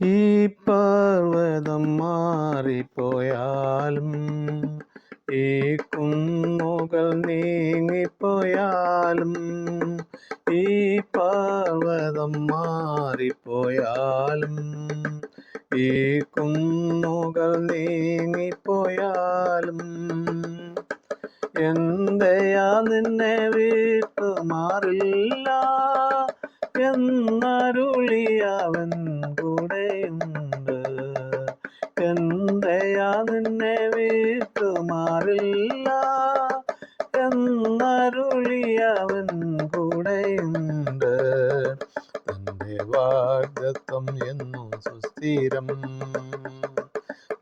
ഈ പർവതം മാറിപ്പോയാലും ഈ കുന്നുകൾ നീങ്ങിപ്പോയാലും ഈ പർവതം മാറിപ്പോയാലും ഈ കുന്നുകൾ നീങ്ങിപ്പോയാലും എന്തയാ നിന്നെ വിട്ടു മാറില്ല എന്നരുളിയവൻ നിന്നെ വിട്ടു മാറില്ല എന്നരുളിയവൻ കൂടെയുണ്ട്. തന്റെ വാഗ്ദത്വം എന്നും സുസ്ഥിരം.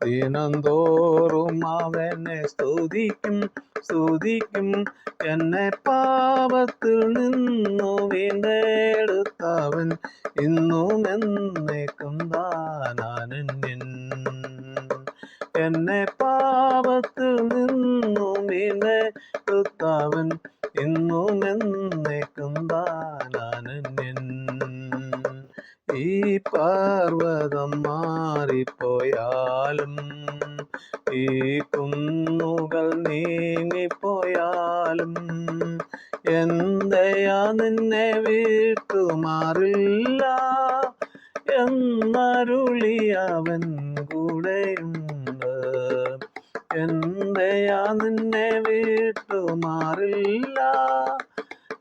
ദിനംതോറും അവനെ സ്തുതിക്കും സ്തുതിക്കും. എന്നെ പാപത്തിൽ നിന്നു വീണ്ടെടുത്തവൻ ഇന്നും എന്നേക്കും ദാനാനന്യൻ വീണ്ടെടുത്തവൻ ഇന്നും എന്നേക്കും ദാനാനന്യൻ ഈ പാർവതം മാറിപ്പോയാലും ഈ കുന്നുകൾ നീങ്ങിപ്പോയാലും എന്തയാ നിന്നെ വിട്ടു മാറില്ല. എന്നരുളി അവൻ കൂടെയുണ്ട് എന്തയാ നിന്നെ വിട്ടു മാറില്ല.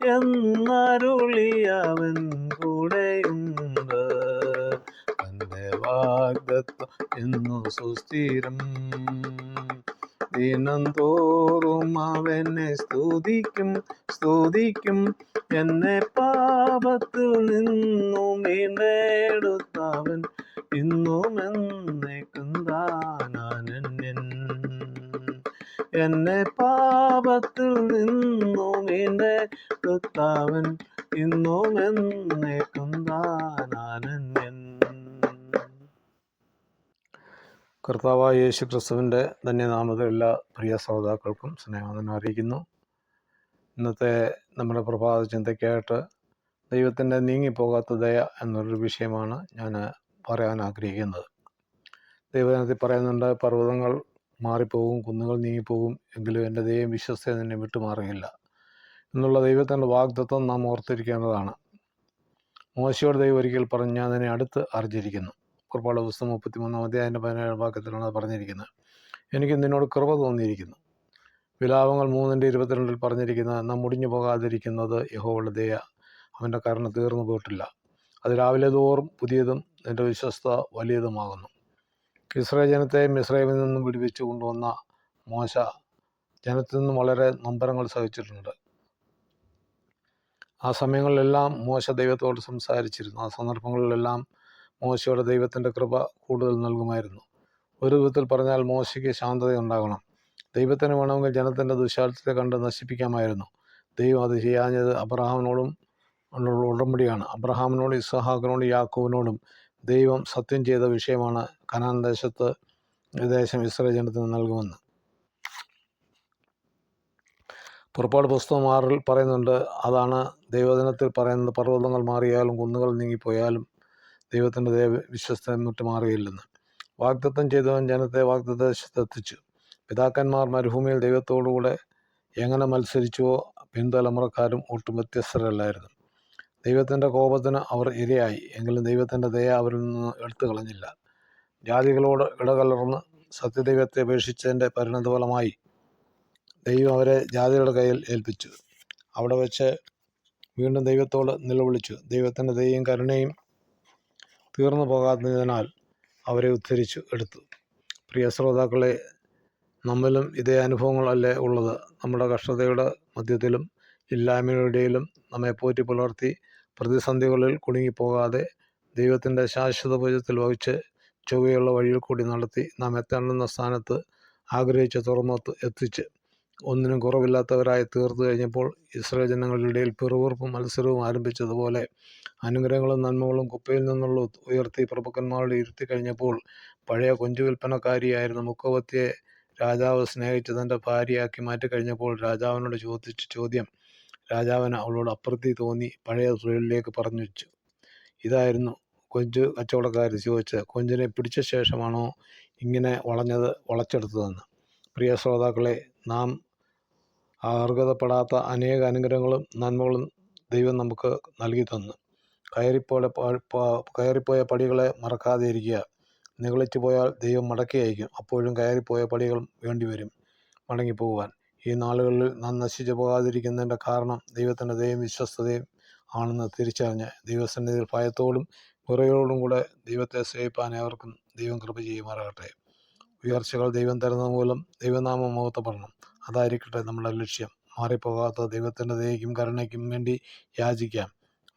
എന്നരുളി അവൻ കൂടെയുണ്ട്. തന്റെ വാഗ്ദത്വം എന്നു സുസ്ഥിരം. ദിനം തോറും അവനെ സ്തുതിക്കും സ്തുതിക്കും. എന്നെ പാപത്തിൽ നിന്നും വീണ്ടെടുത്തവൻ ഇന്നും എന്നേക്കും ദാനാനന്യൻ എന്നെ പാപത്തിൽ നിന്നും കർത്താവൻ ഇന്നും എന്നേക്കും ദാനാനന്യൻ കർത്താവായ യേശു ക്രിസ്തുവിന്റെ ധന്യനാമത്തിൽ എല്ലാ പ്രിയ ശ്രോതാക്കൾക്കും സ്നേഹം അറിയിക്കുന്നു. ഇന്നത്തെ നമ്മുടെ പ്രഭാത ചിന്തയ്ക്കായിട്ട് ദൈവത്തിന്റെ നീങ്ങിപ്പോകാത്ത ദയ എന്നൊരു വിഷയമാണ് ഞാൻ പറയാൻ ആഗ്രഹിക്കുന്നത്. ദൈവജനത്തിൽ പറയുന്നുണ്ട് പർവതങ്ങൾ മാറിപ്പോകും കുന്നുകൾ നീങ്ങിപ്പോകും എങ്കിലും എന്റെ ദൈവം വിശ്വസ്ത നിന്നെ വിട്ടുമാറുകയില്ല എന്നുള്ള ദൈവത്തിന്റെ വാഗ്ദത്വം നാം ഓർത്തിരിക്കേണ്ടതാണ്. മോശയോട് ദൈവം ഒരിക്കൽ പറഞ്ഞ് ഞാൻ അതിനെ അടുത്ത് അറിഞ്ഞിരിക്കുന്നു. പുറപ്പാട് പുസ്തകം മുപ്പത്തി മൂന്നാം അധ്യായന്റെ പതിനേഴാം വാക്യത്തിലാണ് പറഞ്ഞിരിക്കുന്നത്. എനിക്ക് നിന്നോട് കൃപ തോന്നിയിരിക്കുന്നു. വിലാപങ്ങൾ മൂന്നിന്റെ ഇരുപത്തിരണ്ടിൽ പറഞ്ഞിരിക്കുന്ന നാം മുടിഞ്ഞു പോകാതിരിക്കുന്നത് യഹോവയുടെ ദയ അവന്റെ കരുണ തീർന്നു പോയിട്ടില്ല. അത് രാവിലെ തോറും പുതിയതും എന്റെ വിശ്വസ്ത വലിയതുമാകുന്നു. ഇസ്രായേൽ ജനത്തെ മിസ്രൈമിൽ നിന്നും വിടുവിച്ചു കൊണ്ടുവന്ന മോശ ജനത്തിൽ നിന്നും വളരെ നൊമ്പരങ്ങൾ സഹിച്ചിട്ടുണ്ട്. ആ സമയങ്ങളിലെല്ലാം മോശ ദൈവത്തോട് സംസാരിച്ചിരുന്നു. ആ സന്ദർഭങ്ങളിലെല്ലാം മോശയുടെ ദൈവത്തിന്റെ കൃപ കൂടുതൽ നൽകുമായിരുന്നു. ഒരു വിധത്തിൽ പറഞ്ഞാൽ മോശയ്ക്ക് ശാന്തത ഉണ്ടാകണം. ദൈവത്തിന് വേണമെങ്കിൽ ജനത്തിന്റെ ദുശാലത്തെ കണ്ട് നശിപ്പിക്കാമായിരുന്നു. ദൈവം അത് ചെയ്യാഞ്ഞത് അബ്രഹാമിനോടും ഉടമ്പടിയാണ്. അബ്രഹാമിനോടും ഇസ്ഹാഖിനോടും യാക്കോവിനോടും ദൈവം സത്യം ചെയ്ത വിഷയമാണ് കനാൻ ദേശത്ത് ദേശം ഇസ്രായേൽ ജനത്തിന് നൽകുമെന്ന്. പുറപ്പാട് പുസ്തകം ആറിൽ പറയുന്നുണ്ട് അതാണ് ദൈവദിനത്തിൽ പറയുന്നത്. പർവതങ്ങൾ മാറിയാലും കുന്നുകൾ നീങ്ങിപ്പോയാലും ദൈവത്തിന്റെ ദൈവ വിശ്വസ്തം വിട്ട് മാറിയില്ലെന്ന് വാഗ്ദത്തം ചെയ്തവൻ ജനത്തെ വാഗ്ദത്തദേശത്ത് എത്തിച്ചു. പിതാക്കന്മാർ മരുഭൂമിയിൽ ദൈവത്തോടുകൂടെ എങ്ങനെ മത്സരിച്ചുവോ പിൻതലമുറക്കാരും ഒട്ടും വ്യത്യസ്തരല്ലായിരുന്നു. ദൈവത്തിന്റെ കോപത്തിന് അവർ ഇരയായി. എങ്കിലും ദൈവത്തിന്റെ ദയ അവരിൽ നിന്ന് എടുത്തു കളഞ്ഞില്ല. ജാതികളോട് ഇടകലർന്ന് സത്യദൈവത്തെ അപേക്ഷിച്ചതിന്റെ പരിണതഫലമായി ദൈവം അവരെ ജാതികളുടെ കയ്യിൽ ഏൽപ്പിച്ചു. അവിടെ വെച്ച് വീണ്ടും ദൈവത്തോട് നിലവിളിച്ചു. ദൈവത്തിന്റെ ദയയും കരുണയും തീർന്നു പോകാത്തതിനാൽ അവരെ ഉദ്ധരിച്ചു എടുത്തു. പ്രിയ ശ്രോതാക്കളെ നമ്മിലും ഇതേ അനുഭവങ്ങളല്ലേ ഉള്ളത്? നമ്മുടെ കഷ്ടതയുടെ മധ്യത്തിലും ഇല്ലായ്മയുടെ ഇടയിലും നമ്മെ പോറ്റി പുലർത്തി പ്രതിസന്ധികളിൽ കുടുങ്ങിപ്പോകാതെ ദൈവത്തിന്റെ ശാശ്വത ഭുജത്തിൽ വഹിച്ച് ചൊവ്വയുള്ള വഴിയിൽ കൂടി നടത്തി നാം എത്തേണ്ടുന്ന സ്ഥാനത്ത് ആഗ്രഹിച്ച തുറമുഖത്ത് എത്തിച്ച് ഒന്നിനും കുറവില്ലാത്തവരായി തീർത്തു കഴിഞ്ഞപ്പോൾ ഇസ്രായേൽ ജനങ്ങളുടെ ഇടയിൽ മത്സരവും ആരംഭിച്ചതുപോലെ അനുഗ്രഹങ്ങളും നന്മകളും കുപ്പയിൽ നിന്നുള്ള ഉയർത്തി പ്രഭുക്കന്മാരുടെ ഇരുത്തി കഴിഞ്ഞപ്പോൾ പഴയ കൊഞ്ചു വിൽപ്പനക്കാരിയായിരുന്ന മുക്കവത്തിയെ രാജാവ് സ്നേഹിച്ച് തന്റെ ഭാര്യയാക്കി മാറ്റിക്കഴിഞ്ഞപ്പോൾ രാജാവിനോട് ചോദിച്ച ചോദ്യം രാജാവിന് അവളോട് അപ്രതി തോന്നി പഴയ തൊഴിലിലേക്ക് പറഞ്ഞു വെച്ചു. ഇതായിരുന്നു കൊഞ്ച് കച്ചവടക്കാരൻ ചോദിച്ചത്. കൊഞ്ചിനെ പിടിച്ച ശേഷമാണോ ഇങ്ങനെ വളഞ്ഞത് വളച്ചെടുത്തതെന്ന്. പ്രിയ ശ്രോതാക്കളെ നാം അർഹതപ്പെടാത്ത അനേക അനുഗ്രഹങ്ങളും നന്മകളും ദൈവം നമുക്ക് നൽകി തന്നു. കയറിപ്പോലെ കയറിപ്പോയ പടികളെ മറക്കാതെ ഇരിക്കുക നിഗളിച്ചു പോയാൽ ദൈവം മടക്കി അയക്കും അപ്പോഴും കയറിപ്പോയ പടികൾ വേണ്ടിവരും മടങ്ങിപ്പോകുവാൻ. ഈ നാളുകളിൽ നാം നശിച്ചു പോകാതിരിക്കുന്നതിന്റെ കാരണം ദൈവത്തിന്റെ ദൈവം വിശ്വസ്തതയും ആണെന്ന് തിരിച്ചറിഞ്ഞ് ദൈവസന്നിധിയിൽ ഭയത്തോടും കുറയോടും കൂടെ ദൈവത്തെ സേവിപ്പാൻ ഏവർക്കും ദൈവം കൃപ ചെയ്യുമാറാകട്ടെ. ഉയർച്ചകൾ ദൈവം തരുന്നത് മൂലം ദൈവനാമം മുഖത്തപ്പെടണം അതായിരിക്കട്ടെ നമ്മുടെ ലക്ഷ്യം. മാറിപ്പോകാത്ത ദൈവത്തിന്റെ ദയയ്ക്കും കരുണയ്ക്കും വേണ്ടി യാചിക്കാം.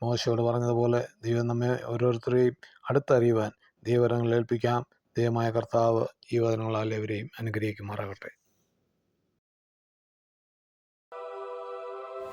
മോശയോട് പറഞ്ഞതുപോലെ ദൈവം നമ്മെ ഓരോരുത്തരെയും അടുത്തറിയുവാൻ ദൈവരങ്ങൾ ഏൽപ്പിക്കാം. ദൈവമായ കർത്താവ് ഈ വചനങ്ങളാൽ ഇവരെയും അനുഗ്രഹിക്കുമാറാകട്ടെ.